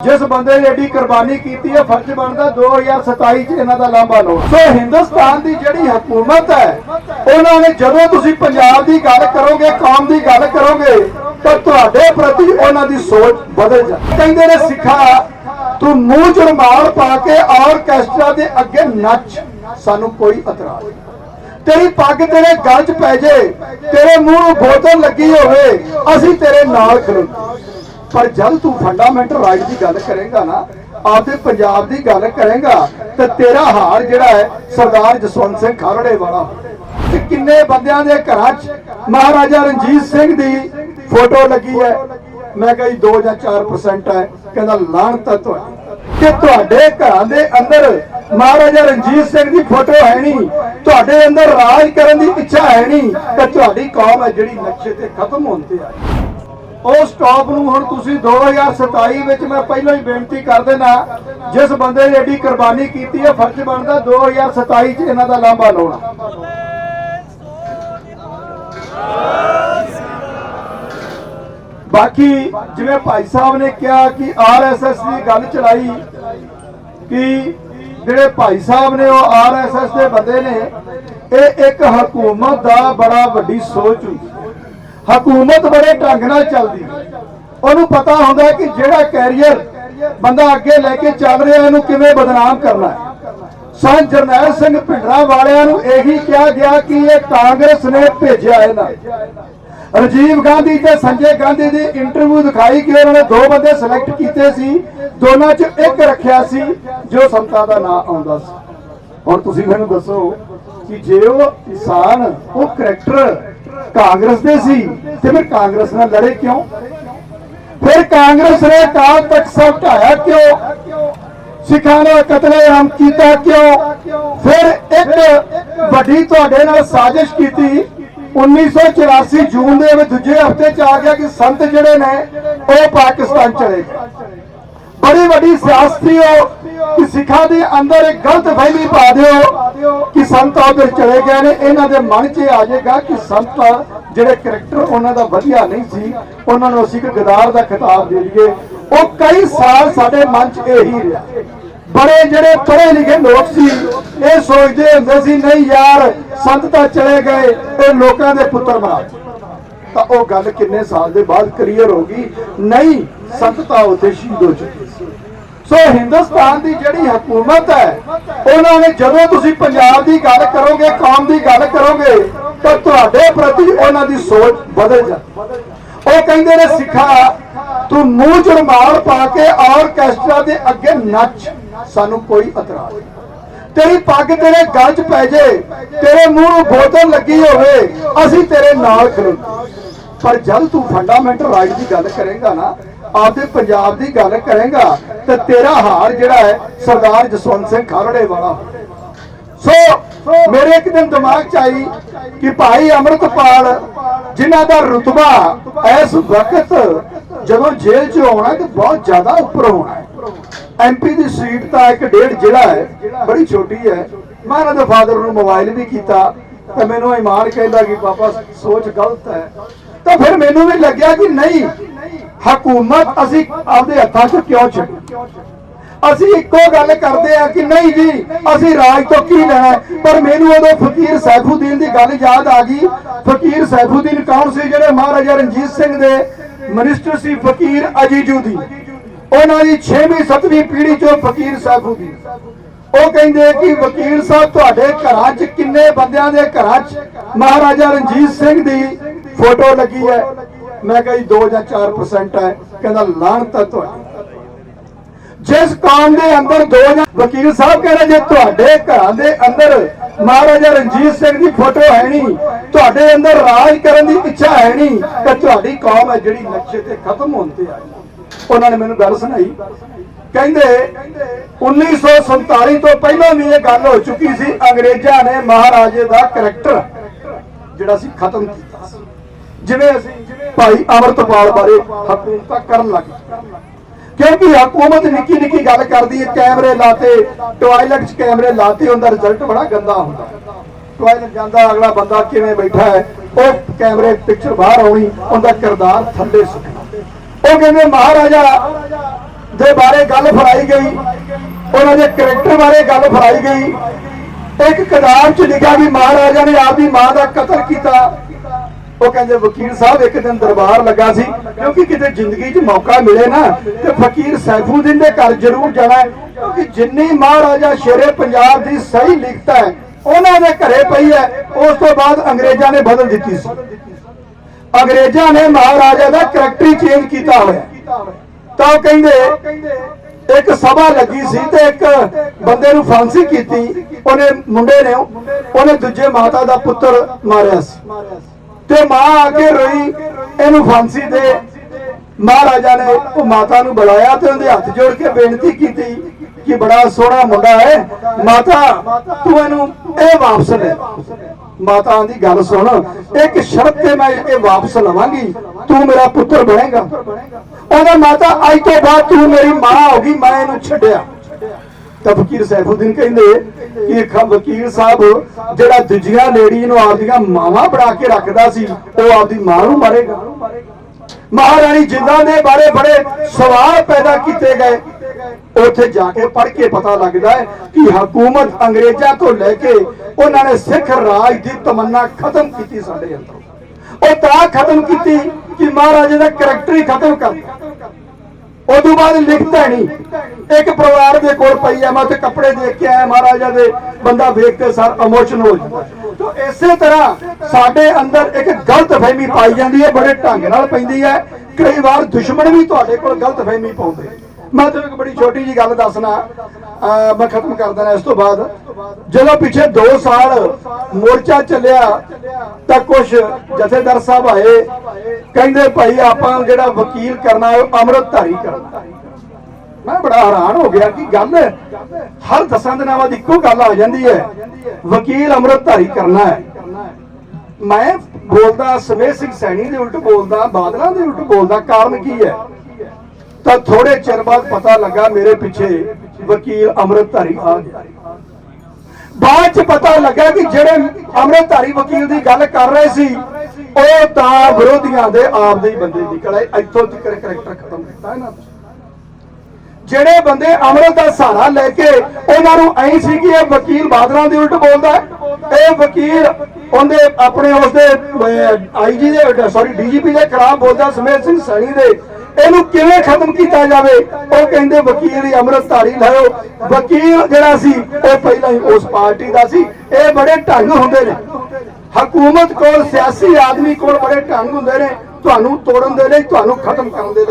ਜਿਸ ਬੰਦੇ ਨੇ ਏਡੀ ਕੁਰਬਾਨੀ ਕੀਤੀ ਹੈ ਫਰਜ਼ ਬਣਦਾ 2027 ਚ ਇਹਨਾਂ ਦਾ ਲਾਂਭਾ ਲਓ। ਸੋ ਹਿੰਦੁਸਤਾਨ ਦੀ ਜਿਹੜੀ ਹਕੂਮਤ ਹੈ, ਉਹਨਾਂ ਨੇ ਜਦੋਂ ਤੁਸੀਂ ਪੰਜਾਬ ਦੀ ਗੱਲ ਕਰੋਗੇ, ਕੌਮ ਦੀ ਗੱਲ ਕਰੋਗੇ, ਤਾਂ ਤੁਹਾਡੇ ਪ੍ਰਤੀ ਉਹਨਾਂ ਦੀ ਸੋਚ ਬਦਲ ਜਾ ਕਹਿੰਦੇ ਨੇ, ਸਿੱਖਾ, ਤੂੰ ਮੂੰਹ ਚ ਰੁਮਾਲ ਪਾ ਕੇ ਆਰਕੈਸਟਰਾ ਦੇ ਅੱਗੇ ਨੱਚ। ਸਾਨੂੰ ਕੋਈ ਇਤਰਾਜ਼ ਨਹੀਂ। ਤੇਰੀ ਪੱਗ ਤੇਰੇ ਗਲ 'ਚ ਪੈ ਜੇ, ਤੇਰੇ ਮੂੰਹ ਨੂੰ ਬੋਤਲ ਲੱਗੀ ਹੋਵੇ, ਅਸੀਂ ਤੇਰੇ ਨਾਲ ਖਲੋਤੇ ਪਰ ਜਦ ਤੂੰ ਫੰਡਾਮੈਂਟਲ ਰਾਈਟ ਦੀ ਗੱਲ ਕਰੇਗਾ ਨਾ, ਆਪਦੇ ਪੰਜਾਬ ਦੀ ਗੱਲ ਕਰੇਗਾ, ਤੇ ਤੇਰਾ ਹਾਰ ਜਿਹੜਾ ਹੈ ਸਰਦਾਰ ਜਸਵੰਤ ਸਿੰਘ ਖਾਲੜੇ ਵਾਲਾ। ਤੇ ਕਿੰਨੇ ਬੰਦਿਆਂ ਦੇ ਘਰਾਂ 'ਚ ਮਹਾਰਾਜਾ ਰਣਜੀਤ ਸਿੰਘ ਦੀ ਫੋਟੋ ਲੱਗੀ ਹੈ। ਮੈਂ ਕਿਹਾ ਜੀ 2 ਜਾਂ 4% ਹੈ। ਕਹਿੰਦਾ, ਲਾਹਨਤ ਹੈ ਤੁਹਾਡੀ। ਕਿ ਤੁਹਾਡੇ ਘਰਾਂ ਦੇ ਅੰਦਰ ਮਹਾਰਾਜਾ ਰਣਜੀਤ ਸਿੰਘ ਦੀ ਫੋਟੋ ਹੈ ਨਹੀਂ। ਤੁਹਾਡੇ ਅੰਦਰ ਰਾਜ ਕਰਨ ਦੀ ਇੱਛਾ ਹੈ ਨਹੀਂ। ਤੇ ਤੁਹਾਡੀ ਕੌਮ ਹੈ ਜਿਹੜੀ ਨਕਸ਼ੇ ਤੇ ਖਤਮ ਹੋਣ ਤੇ ਆਈ ਉਹ ਸਟਾਪ ਨੂੰ ਹੁਣ ਤੁਸੀਂ 2027 ਵਿੱਚ ਮੈਂ ਪਹਿਲਾਂ ਹੀ ਬੇਨਤੀ ਕਰ ਦੇਣਾ ਜਿਸ ਬੰਦੇ ਨੇ ਏਡੀ ਕੁਰਬਾਨੀ ਕੀਤੀ ਹੈ, ਫਰਜ਼ ਬਣਦਾ 2027 ਚ ਇਹਨਾਂ ਦਾ ਲਾਂਭਾ ਲਾਉਣਾ। ਬਾਕੀ ਜਿਵੇਂ ਭਾਈ ਸਾਹਿਬ ਨੇ ਕਿਹਾ ਕਿ ਆਰਐਸਐਸ ਦੀ ਗੱਲ ਚਲਾਈ, ਕਿ ਜਿਹੜੇ ਭਾਈ ਸਾਹਿਬ ਨੇ ਉਹ ਆਰਐਸਐਸ ਦੇ ਬੰਦੇ ਨੇ, ਇਹ ਇੱਕ ਹਕੂਮਤ ਦਾ ਬੜਾ ਵੱਡੀ ਸੋਚ ਹੁੰਦੀ ਹਕੂਮਤ ਬੜੇ ਢੰਗ ਨਾਲ ਚੱਲਦੀ ਉਹਨੂੰ ਪਤਾ ਹੁੰਦਾ ਕਿ ਜਿਹੜਾ ਕੈਰੀਅਰ ਬੰਦਾ ਅੱਗੇ ਲੈ ਕੇ ਚੱਲ ਰਿਹਾ, ਇਹਨੂੰ ਕਿਵੇਂ ਬਦਨਾਮ ਕਰਨਾ ਸਨ ਜਰਨੈਲ ਸਿੰਘ ਭਿੰਡਰਾ ਵਾਲਿਆਂ ਨੂੰ ਇਹੀ ਕਿਹਾ ਗਿਆ ਕਿ ਇਹ ਕਾਂਗਰਸ ਨੇ ਭੇਜਿਆ ਇਹਨਾਂ ਰਾਜੀਵ ਗਾਂਧੀ ਤੇ ਸੰਜੇ ਗਾਂਧੀ ਦੀ ਇੰਟਰਵਿਊ ਦਿਖਾਈ ਕਿ ਉਹਨਾਂ ਨੇ ਦੋ ਬੰਦੇ ਸਿਲੈਕਟ ਕੀਤੇ ਸੀ, ਦੋਨਾਂ 'ਚ ਇੱਕ ਰੱਖਿਆ ਸੀ, ਜੋ ਸੰਤਾ ਦਾ ਨਾਂ ਆਉਂਦਾ ਸੀ। ਹੁਣ ਤੁਸੀਂ ਮੈਨੂੰ ਦੱਸੋ ਕਿ ਜੇ ਉਹ ਇਨਸਾਨ ਉਹ ਕਰੈਕਟਰ ਕਾਂਗਰਸ ਦੇ ਸੀ ਤੇ ਫਿਰ ਕਾਂਗਰਸ ਨਾਲ ਲੜੇ ਕਿਉਂ? ਫਿਰ ਕਾਂਗਰਸ ਨੇ ਅਕਾਲ ਤਖਤ ਸਾਹਿਬ ਢਾਇਆ ਕਿਉਂ? ਸਿੱਖਾਂ ਦਾ ਕਤਲੇਆਮ ਕੀਤਾ ਕਿਉਂ? ਫਿਰ ਇੱਕ ਵੱਡੀ ਤੁਹਾਡੇ ਨਾਲ ਸਾਜ਼ਿਸ਼ ਕੀਤੀ 1984 ਜੂਨ ਦੇ ਵਿੱਚ ਦੂਜੇ ਹਫ਼ਤੇ ਚ ਆ ਗਿਆ ਕਿ ਸੰਤ ਜਿਹੜੇ ਨੇ ਉਹ ਪਾਕਿਸਤਾਨ ਚਲੇ ਗਏ। ਬੜੀ ਵੱਡੀ ਸਿਆਸਤੀ ਉਹ ਕਿ ਸਿੱਖਾਂ ਦੇ ਅੰਦਰ ਇੱਕ ਗਲਤ ਫਹਿਮੀ ਪਾ ਦਿਓ ਕਿ ਸੰਤ ਉਧਰ ਚਲੇ ਗਏ ਨੇ, ਇਹਨਾਂ ਦੇ ਮਨ 'ਚ ਆ ਜਾਏਗਾ ਕਿ ਸੰਤ ਜਿਹੜੇ ਕਰੈਕਟਰ ਉਹਨਾਂ ਦਾ ਵਧੀਆ ਨਹੀਂ ਸੀ, ਉਹਨਾਂ ਨੂੰ ਅਸੀਂ ਇੱਕ ਗਦਾਰ ਦਾ ਖਿਤਾਬ ਦੇ ਦਈਏ। ਉਹ ਕਈ ਸਾਲ ਸਾਡੇ ਮਨ 'ਚ ਇਹੀ ਰਿਹਾ। ਬੜੇ ਜਿਹੜੇ ਪੜ੍ਹੇ ਲਿਖੇ ਲੋਕ ਸੀ, ਇਹ ਸੋਚਦੇ ਹੁੰਦੇ ਸੀ, ਨਹੀਂ ਯਾਰ, ਸੰਤ ਤਾਂ ਚਲੇ ਗਏ, ਇਹ ਲੋਕਾਂ ਦੇ ਪੁੱਤਰ ਬਣਾ ਤਾਂ ਉਹ ਗੱਲ ਕਿੰਨੇ ਸਾਲ ਦੇ ਬਾਅਦ ਕਲੀਅਰ ਹੋ ਗਈ, ਨਹੀਂ, ਸੰਤ ਤਾਂ ਉੱਥੇ ਸ਼ਹੀਦ ਹੋ ਚੁੱਕੇ ਸੀ। ਸੋ ਹਿੰਦੁਸਤਾਨ ਦੀ ਜਿਹੜੀ ਹਕੂਮਤ ਹੈ, ਉਹਨਾਂ ਨੇ ਜਦੋਂ ਤੁਸੀਂ ਪੰਜਾਬ ਦੀ ਗੱਲ ਕਰੋਗੇ, ਕੌਮ ਦੀ ਗੱਲ ਕਰੋਗੇ, ਤਾਂ ਤੁਹਾਡੇ ਪ੍ਰਤੀ ਉਹਨਾਂ ਦੀ ਸੋਚ ਬਦਲ ਜਾਂਦੀ ਉਹ ਕਹਿੰਦੇ ਨੇ, ਸਿੱਖਾ, ਤੂੰ ਮੂੰਹ ਚ ਪਾ ਕੇ ਆਰਕੈਸਟਰਾ ਦੇ ਅੱਗੇ ਨੱਚ। ਸਾਨੂੰ ਕੋਈ ਇਤਰਾਜ਼ ਨਹੀਂ। ਤੇਰੀ ਪੱਗ ਤੇਰੇ ਗਲ 'ਚ ਪੈ ਜੇ, ਤੇਰੇ ਮੂੰਹ ਨੂੰ ਬੋਤਲ ਲੱਗੀ ਹੋਵੇ, ਅਸੀਂ ਤੇਰੇ ਨਾਲ ਖਲੋਤੇ ਪਰ ਜਦ ਤੂੰ ਫੰਡਾਮੈਂਟਲ ਰਾਈਟ ਦੀ ਗੱਲ ਕਰੇਗਾ ਨਾ ਆਪਦੇ ਪੰਜਾਬ ਦੀ ਗੱਲ ਕਰੇਗਾ ਤੇ ਤੇਰਾ ਹਾਰ ਜਿਹੜਾ ਹੈ ਸਰਦਾਰ ਜਸਵੰਤ ਸਿੰਘ ਖਾਲੜੇ ਵਾਲਾ। ਸੋ, ਮੇਰੇ ਇੱਕ ਦਿਨ ਦਿਮਾਗ 'ਚ ਆਈ ਕਿ ਭਾਈ ਅਮਰਤਪਾਲ, ਜਿਨ੍ਹਾਂ ਦਾ ਰੁਤਬਾ ਇਸ ਵਕਤ ਜਦੋਂ ਜੇਲ੍ਹ 'ਚ ਆਉਣਾ ਤੇ ਬਹੁਤ ਜ਼ਿਆਦਾ ਉੱਪਰ ਹੋਣਾ ਹੈ। ਐਮਪੀ ਦੀ ਸੀਟ ਤਾਂ ਇੱਕ ਡੇਢ ਜ਼ਿਲ੍ਹਾ ਹੈ, ਬੜੀ ਛੋਟੀ ਹੈ। ਮੈਂ ਉਹਨਾਂ ਦੇ ਫਾਦਰ ਨੂੰ ਮੋਬਾਈਲ ਵੀ ਕੀਤਾ ਤੇ ਮੈਨੂੰ ਇਮਾਨ ਕਹਿੰਦਾ ਕਿ ਪਾਪਾ, ਸੋਚ ਗਲਤ ਹੈ। ਤਾਂ ਫਿਰ ਮੈਨੂੰ ਵੀ ਲੱਗਿਆ ਕਿ ਨਹੀਂ। ਹਕੂਮਤ ਅਸੀਂ ਆਪਦੇ ਹੱਥਾਂ 'ਚ ਕਿਉਂ ਛੱਡੀ? ਅਸੀਂ ਇੱਕੋ ਗੱਲ ਕਰਦੇ ਆ ਕਿ ਨਹੀਂ ਜੀ, ਅਸੀਂ ਰਾਜ ਤੋਂ ਕੀ ਲੈਣਾ? ਪਰ ਮੈਨੂੰ ਉਦੋਂ ਫਕੀਰ ਸੈਫੂਦੀਨ ਦੀ ਗੱਲ ਯਾਦ ਆ ਗਈ। ਫਕੀਰ ਸੈਫੂਦੀਨ ਕੌਣ ਸੀ ਜਿਹੜੇ ਮਹਾਰਾਜਾ ਰਣਜੀਤ ਸਿੰਘ ਦੇ ਮਿਨਿਸਟਰ ਸੀ? ਫਕੀਰ ਅਜੀਜੂ ਦੀ ਉਹਨਾਂ ਦੀ 6ਵੀਂ 7ਵੀਂ ਪੀੜ੍ਹੀ ਚੋਂ ਫਕੀਰ ਸੈਫੂਦੀਨ। ਉਹ ਕਹਿੰਦੇ ਕਿ ਵਕੀਲ ਸਾਹਿਬ, ਤੁਹਾਡੇ ਘਰਾਂ 'ਚ ਕਿੰਨੇ ਬੰਦਿਆਂ ਦੇ ਘਰਾਂ 'ਚ ਮਹਾਰਾਜਾ ਰਣਜੀਤ ਸਿੰਘ ਦੀ ਫੋਟੋ ਲੱਗੀ ਹੈ। ਮੈਂ ਕਹੀ ਜੀ 2 ਜਾਂ 4% ਹੈ। ਕਹਿੰਦਾ, ਲਾਹਨਤ ਹੈ ਤੁਹਾਡੀ। ਜਿਸ ਕੌਮ ਦੇ ਅੰਦਰ ਦੋ ਜਾਂ ਵਕੀਲ ਸਾਹਿਬ ਕਹਿੰਦੇ, ਜੇ ਤੁਹਾਡੇ ਘਰਾਂ ਦੇ ਅੰਦਰ ਮਹਾਰਾਜਾ ਰਣਜੀਤ ਸਿੰਘ ਦੀ ਫੋਟੋ ਹੈ ਨਹੀਂ ਤੁਹਾਡੇ ਅੰਦਰ ਰਾਜ ਕਰਨ ਦੀ ਇੱਛਾ ਹੈ ਨਹੀਂ ਤਾਂ ਤੁਹਾਡੀ ਕੌਮ ਹੈ ਜਿਹੜੀ ਨਕਸ਼ੇ ਤੇ ਖਤਮ ਹੋਣ ਤੇ ਆਈ। ਉਹਨਾਂ ਨੇ ਮੈਨੂੰ ਗੱਲ ਸੁਣਾਈ। ਕਹਿੰਦੇ 1947 ਤੋਂ ਪਹਿਲਾਂ ਵੀ ਇਹ ਗੱਲ ਹੋ ਚੁੱਕੀ ਸੀ, ਅੰਗਰੇਜ਼ਾਂ ਨੇ ਮਹਾਰਾਜੇ ਦਾ ਕਰੈਕਟਰ ਜਿਹੜਾ ਸੀ, ਖਤਮ ਕੀਤਾ। ਜਿਵੇਂ ਅਸੀਂ ਭਾਈ ਅਮਰਤਪਾਲ ਬਾਰੇ ਹਕੂਮਤਾਂ ਕਰਨ ਲੱਗੇ ਕਿਉਂਕਿ ਹਕੂਮਤ ਨਿੱਕੀ ਨਿੱਕੀ ਗੱਲ ਕਰਦੀ ਹੈ, ਕੈਮਰੇ ਲਾਤੇ, ਟਾਇਲਟ 'ਚ ਕੈਮਰੇ ਲਾਤੇ, ਉਹਦਾ ਰਿਜ਼ਲਟ ਬੜਾ ਗੰਦਾ ਹੁੰਦਾ। ਟਾਇਲਟ ਜਾਂਦਾ, ਅਗਲਾ ਬੰਦਾ ਕਿਵੇਂ ਬੈਠਾ ਹੈ, ਉਹ ਕੈਮਰੇ ਪਿਕਚਰ ਬਾਹਰ ਆਉਣੀ, ਉਹਦਾ ਕਿਰਦਾਰ ਥੱਲੇ ਸੁੱਟਣਾ। ਉਹ ਕਹਿੰਦੇ, ਮਹਾਰਾਜਾ, ਦੇ ਬਾਰੇ ਗੱਲ ਫਰਾਈ ਗਈ। ਉਹਨਾਂ ਦੇ ਕਰੈਕਟਰ ਬਾਰੇ ਗੱਲ ਫਰਾਈ ਗਈ। ਇੱਕ ਕਿਤਾਬ 'ਚ ਲਿਖਿਆ ਵੀ ਮਹਾਰਾਜਾ ਨੇ ਆਪਦੀ ਮਾਂ ਦਾ ਕਤਲ ਕੀਤਾ। ਉਹ ਕਹਿੰਦੇ ਵਕੀਲ ਸਾਹਿਬ, ਇੱਕ ਦਿਨ ਦਰਬਾਰ ਲੱਗਾ ਸੀ, ਕਿਉਂਕਿ ਕਿਤੇ ਜ਼ਿੰਦਗੀ 'ਚ ਮੌਕਾ ਮਿਲੇ ਨਾ, ਤੇ ਫਕੀਰ ਸੈਫੂਦੀਨ ਦੇ ਘਰ ਜ਼ਰੂਰ ਜਾਣਾ ਕਿਉਂਕਿ ਜਿੰਨੀ ਮਹਾਰਾਜਾ ਸ਼ੇਰੇ ਪੰਜਾਬ ਦੀ ਸਹੀ ਲਿਖਤਾ ਹੈ, ਉਹਨਾਂ ਦੇ ਘਰੇ ਪਈ ਹੈ, ਉਸ ਤੋਂ ਬਾਅਦ ਅੰਗਰੇਜ਼ਾਂ ਨੇ ਬਦਲ ਦਿੱਤੀ ਸੀ। ਅੰਗਰੇਜ਼ਾਂ ਨੇ ਮਹਾਰਾਜਾ ਦਾ ਕਰੈਕਟਰ ਚੇਂਜ ਕੀਤਾ ਹੋਇਆ। ਤਾਂ ਉਹ ਕਹਿੰਦੇ, ਇੱਕ ਸਭਾ ਲੱਗੀ ਸੀ ਤੇ ਇੱਕ ਬੰਦੇ ਨੂੰ ਫਾਂਸੀ ਕੀਤੀ, ਉਹਨੇ ਮੁੰਡੇ ਨੇ, ਉਹਨੇ ਦੂਜੇ ਮਾਤਾ ਦਾ ਪੁੱਤਰ ਮਾਰਿਆ ਸੀ। ਤੇ ਮਾਂ ਆ ਕੇ ਰੋਈ, ਇਹਨੂੰ ਫਾਂਸੀ ਦੇ। ਮਹਾਰਾਜਾ ਨੇ ਉਹ ਮਾਤਾ ਨੂੰ ਬੁਲਾਇਆ ਤੇ ਉਹਦੇ ਹੱਥ ਜੋੜ ਕੇ ਬੇਨਤੀ ਕੀਤੀ ਕਿ ਬੜਾ ਸੋਹਣਾ ਮੁੰਡਾ ਹੈ। ਮਾਤਾ, ਤੂੰ ਇਹਨੂੰ ਇਹ ਵਾਪਸ ਲੈ। ਮਾਤਾ ਦੀ ਗੱਲ ਸੁਣ, ਇੱਕ ਸ਼ਰਤ ਤੇ ਮੈਂ ਇਹ ਵਾਪਸ ਲਵਾਂਗੀ, ਤੂੰ ਮੇਰਾ ਪੁੱਤਰ ਬਣੇਗਾ। ਉਹਦਾ ਮਾਤਾ, ਅੱਜ ਤੋਂ ਬਾਅਦ ਤੂੰ ਮੇਰੀ ਮਾਂ ਹੋਗੀ ਮੈਂ ਇਹਨੂੰ ਛੱਡਿਆ। ਤਾਂ ਫਕੀਰ ਸੈਫੁਦੀਨ ਕਹਿੰਦੇ ਕਿ ਖ ਵਕੀਲ ਸਾਹਿਬ ਜਿਹੜਾ ਦੂਜੀਆਂ ਲੇਡੀ ਨੂੰ ਆਪਦੀਆਂ ਮਾਵਾਂ ਬਣਾ ਕੇ ਰੱਖਦਾ ਸੀ, ਉਹ ਆਪਦੀ ਮਾਂ ਨੂੰ ਮਾਰੇਗਾ। ਮਹਾਰਾਣੀ ਜਿੰਦਾਂ ਦੇ ਬਾਰੇ ਬੜੇ ਸਵਾਲ ਪੈਦਾ ਕੀਤੇ ਗਏ। ਉੱਥੇ ਜਾ ਕੇ ਪੜ੍ਹ ਕੇ ਪਤਾ ਲੱਗਦਾ ਹੈ ਕਿ ਹਕੂਮਤ ਅੰਗਰੇਜ਼ਾਂ ਤੋਂ ਲੈ ਕੇ ਉਹਨਾਂ ਨੇ ਸਿੱਖ ਰਾਜ ਦੀ ਤਮੰਨਾ ਖਤਮ ਕੀਤੀ ਸਾਡੇ ਅੰਦਰ। ਉਹ ਤਾਂ ਖਤਮ ਕੀਤੀ ਕਿ ਮਹਾਰਾਜੇ ਦਾ ਕਰੈਕਟਰ ਹੀ ਖਤਮ ਕਰ ਦਿੱਤਾ। ਉਦੋਂ ਬਾਅਦ ਲਿਖਦਾ ਨਹੀਂ। ਇੱਕ ਪਰਿਵਾਰ ਦੇ ਕੋਲ ਪਈ ਆ, ਮੈਂ ਉੱਥੇ ਕੱਪੜੇ ਦੇਖ ਕੇ ਆਇਆ ਮਹਾਰਾਜਾ ਦੇ, ਬੰਦਾ ਵੇਖ ਕੇ ਸਰ ਇਮੋਸ਼ਨ ਹੋ ਜਾਂਦਾ। ਤੋ ਇਸੇ ਤਰ੍ਹਾਂ ਸਾਡੇ ਅੰਦਰ ਇੱਕ ਗਲਤ ਫਹਿਮੀ ਪਾਈ ਜਾਂਦੀ ਹੈ, ਬੜੇ ਢੰਗ ਨਾਲ ਪੈਂਦੀ ਹੈ। ਕਈ ਵਾਰ ਦੁਸ਼ਮਣ ਵੀ ਤੁਹਾਡੇ ਕੋਲ ਗਲਤ ਪਾਉਂਦੇ। ਮੈਂ ਤੁਹਾਨੂੰ ਇੱਕ ਬੜੀ ਛੋਟੀ ਜੀ ਗੱਲ ਦੱਸਣਾ, ਅਹ ਮੈਂ ਖਤਮ ਕਰ ਦੇਣਾ ਇਸ ਤੋਂ ਬਾਅਦ। ਜਦੋਂ ਪਿੱਛੇ 2 ਸਾਲ ਮੋਰਚਾ ਚੱਲਿਆ, ਤਾਂ ਕੁਝ ਜਥੇਦਾਰ ਸਾਹਿਬ ਆਏ, ਕਹਿੰਦੇ ਭਾਈ ਆਪਾਂ ਜਿਹੜਾ ਵਕੀਲ ਕਰਨਾ ਹੈ, ਉਹ ਅੰਮ੍ਰਿਤਧਾਰੀ ਕਰਨਾ ਮੈਂ ਬੜਾ ਹੈਰਾਨ ਹੋ ਗਿਆ ਕਿ ਗੱਲ ਹਰ ਦਸਾਂ ਦਿਨਾਂ ਬਾਅਦ ਇੱਕੋ ਗੱਲ ਆ ਜਾਂਦੀ ਹੈ, ਵਕੀਲ ਅੰਮ੍ਰਿਤਧਾਰੀ ਕਰਨਾ ਹੈ। ਮੈਂ ਬੋਲਦਾ ਸਮੇਤ ਸਿੰਘ ਸੈਣੀ ਦੇ ਉਲਟ ਬੋਲਦਾ, ਬਾਦਲਾਂ ਦੇ ਉਲਟ ਬੋਲਦਾ, ਕਾਰਨ ਕੀ ਹੈ? ਤਾਂ ਥੋੜੇ ਚਿਰ ਬਾਅਦ ਪਤਾ ਲੱਗਾ ਮੇਰੇ ਪਿੱਛੇ ਵਕੀਲ ਅੰਮ੍ਰਿਤਧਾਰੀ ਆ ਗਿਆ। ਬਾਅਦ ਚ ਪਤਾ ਲੱਗਾ ਕਿ ਜਿਹੜੇ ਅੰਮ੍ਰਿਤਧਾਰੀ ਵਕੀਲ ਦੀ ਗੱਲ ਕਰ ਰਹੇ ਸੀ, ਉਹ ਤਾਂ ਵਿਰੋਧੀਆਂ ਦੇ ਆਪ ਦੇ ਹੀ ਬੰਦੇ ਨਿਕਲੇ। ਇੱਥੋਂ ਤੱਕ ਕਰੈਕਟਰ ਖਤਮ ਕੀਤਾ ਇਹਨਾਂ ਦਾ। ਜਿਹੜੇ ਬੰਦੇ ਅਮਰਤ ਦਾ ਸਹਾਰਾ ਲੈ ਕੇ ਉਹਨਾਂ ਨੂੰ ਐਂ ਸੀ ਕਿ ਇਹ ਵਕੀਲ ਬਾਦਲਾਂ ਦੇ ਉਲਟ ਬੋਲਦਾ ਹੈ। ਇਹ ਵਕੀਲ ਉਹਦੇ ਆਪਣੇ ਉਸਦੇ ਆਈਜੀ ਦੇ ਸੌਰੀ ਡੀਜੀਪੀ ਦੇ ਖਿਲਾਫ ਬੋਲਦਾ ਸਮੇਤ ਸਿੰਘ ਸਣੀ ਦੇ। ਇਹਨੂੰ ਕਿਵੇਂ ਖਤਮ ਕੀਤਾ ਜਾਵੇ? ਉਹ ਕਹਿੰਦੇ ਵਕੀਲ ਹੀ ਅੰਮ੍ਰਿਤਧਾਰੀ ਲਾਇਓ ਵਕੀਲ ਜਿਹੜਾ ਸੀ, ਉਹ ਪਹਿਲਾਂ ਹੀ ਉਸ ਪਾਰਟੀ ਦਾ ਸੀ। ਇਹ ਬੜੇ ਢੰਗ ਹੁੰਦੇ ਨੇ। ਹਕੂਮਤ ਕੋਲ, ਸਿਆਸੀ ਆਦਮੀ ਕੋਲ ਬੜੇ ਢੰਗ ਹੁੰਦੇ ਨੇ। ਤੁਹਾਨੂੰ ਤੋੜਨ ਦੇ ਲਈ, ਤੁਹਾਨੂੰ ਖਤਮ ਕਰਨ ਦੇ ਲਈ।